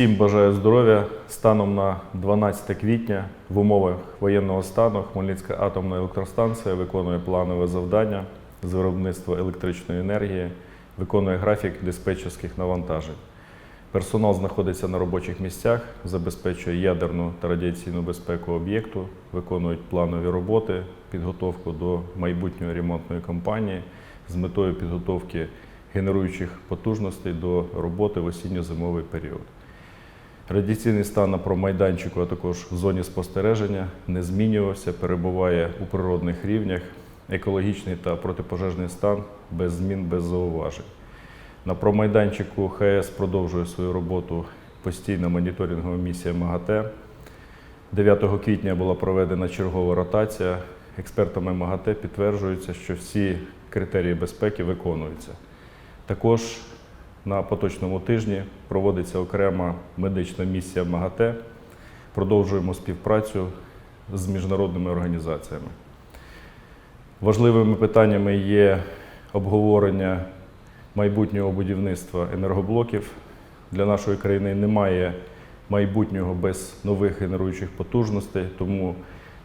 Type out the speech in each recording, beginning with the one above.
Всім бажаю здоров'я. Станом на 12 квітня в умовах воєнного стану Хмельницька атомна електростанція виконує планове завдання з виробництва електричної енергії, виконує графік диспетчерських навантажень. Персонал знаходиться на робочих місцях, забезпечує ядерну та радіаційну безпеку об'єкту, виконують планові роботи, підготовку до майбутньої ремонтної кампанії з метою підготовки генеруючих потужностей до роботи в осінньо-зимовий період. Радіаційний стан на промайданчику, а також в зоні спостереження не змінювався, перебуває у природних рівнях. Екологічний та протипожежний стан без змін, без зауважень. На промайданчику ХС продовжує свою роботу постійна моніторингова місія МАГАТЕ. 9 квітня була проведена чергова ротація. Експертами МАГАТЕ підтверджується, що всі критерії безпеки виконуються. Також на поточному тижні проводиться окрема медична місія МАГАТЕ. Продовжуємо співпрацю з міжнародними організаціями. Важливими питаннями є обговорення майбутнього будівництва енергоблоків. Для нашої країни немає майбутнього без нових генеруючих потужностей, тому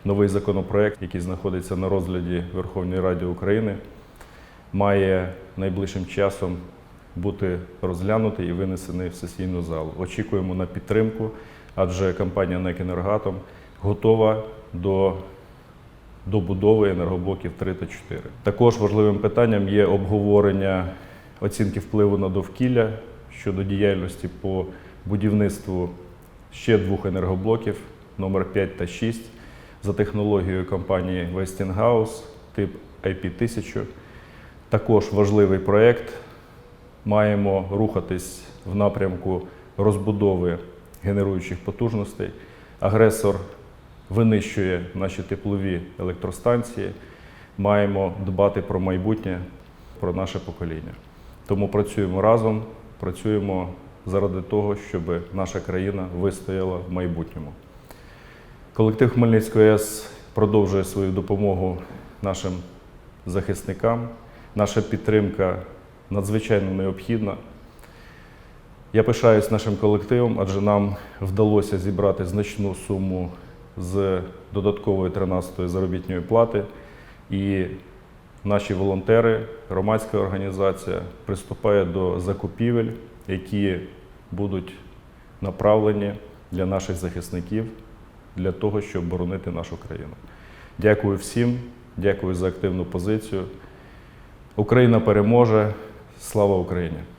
новий законопроект, який знаходиться на розгляді Верховної Ради України, має найближчим часом бути розглянутий і винесений в сесійну залу. Очікуємо на підтримку, адже компанія «НЕК Енергоатом» готова до добудови енергоблоків 3 та 4. Також важливим питанням є обговорення оцінки впливу на довкілля щодо діяльності по будівництву ще двох енергоблоків номер 5 та 6 за технологією компанії Westinghouse тип IP1000. Також важливий проєкт. Маємо рухатись в напрямку розбудови генеруючих потужностей. Агресор винищує наші теплові електростанції. Маємо дбати про майбутнє, про наше покоління. Тому працюємо разом, працюємо заради того, щоб наша країна вистояла в майбутньому. Колектив Хмельницької АЕС продовжує свою допомогу нашим захисникам. Наша підтримка надзвичайно необхідна. Я пишаюсь нашим колективом, адже нам вдалося зібрати значну суму з додаткової 13-ї заробітної плати. І наші волонтери, громадська організація приступає до закупівель, які будуть направлені для наших захисників для того, щоб боронити нашу країну. Дякую всім, дякую за активну позицію. Україна переможе. Слава Україні!